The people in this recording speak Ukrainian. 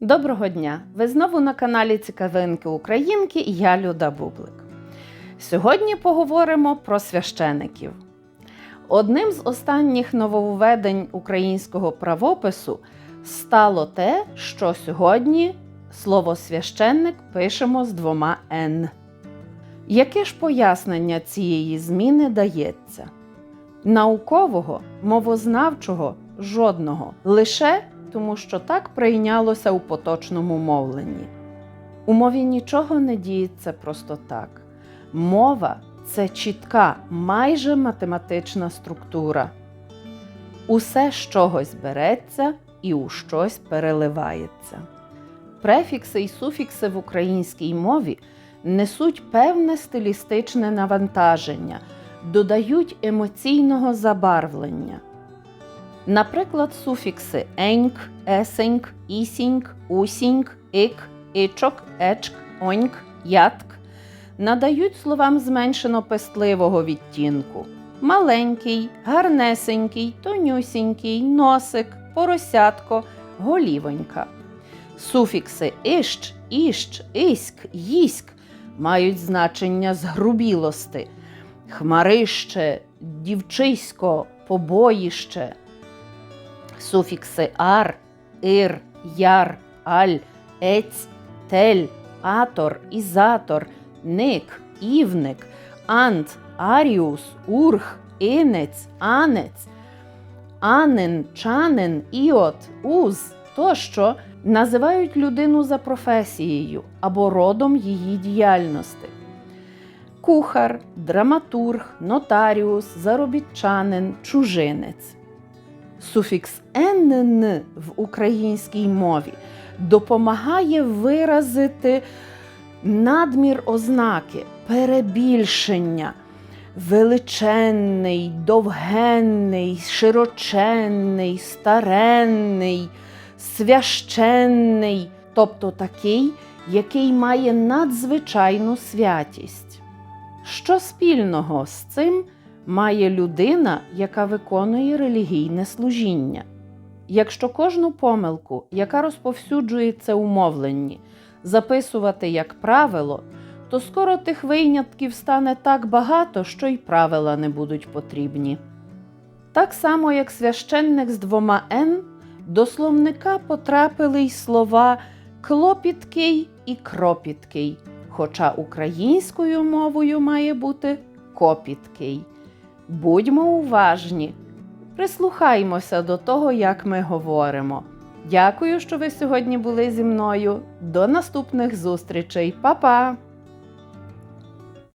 Доброго дня! Ви знову на каналі Цікавинки Українки і я Люда Бублик. Сьогодні поговоримо про священиків. Одним з останніх нововведень українського правопису стало те, що сьогодні слово священник пишемо з двома Н. Яке ж пояснення цієї зміни дається? Наукового, мовознавчого жодного, лише тому що так прийнялося у поточному мовленні. У мові нічого не діється просто так. Мова це чітка, майже математична структура. Усе з чогось береться і у щось переливається. Префікси і суфікси в українській мові несуть певне стилістичне навантаження, додають емоційного забарвлення. Наприклад, суфікси еньк, есеньк, ісіньк, усіньк, ік, ічок, ечк, оньк, ятк надають словам зменшено пестливого відтінку. Маленький, гарнесенький, тонюсінький, носик, поросятко, голівонька. Суфікси іщ, іщ, іськ, їськ мають значення згрубілости, хмарище, дівчисько, побоїще. Суфікси ар, ир, яр, аль, ець, тель, атор, ізатор, ник, івник, ант, аріус, ург, інець, анець, анен, чанен, іот, уз тощо називають людину за професією або родом її діяльності. Кухар, драматург, нотаріус, заробітчанин, чужинець. Суфікс «нн» в українській мові допомагає виразити надмір ознаки, перебільшення, величенний, довгенний, широченний, старенний, священний, тобто такий, який має надзвичайну святість. Що спільного з цим має людина, яка виконує релігійне служіння? Якщо кожну помилку, яка розповсюджується у мовленні, записувати як правило, то скоро тих винятків стане так багато, що й правила не будуть потрібні. Так само, як священник з двома Н, до словника потрапили й слова клопіткий і кропіткий, хоча українською мовою має бути копіткий. Будьмо уважні, прислухаймося до того, як ми говоримо. Дякую, що ви сьогодні були зі мною. До наступних зустрічей, Па-па!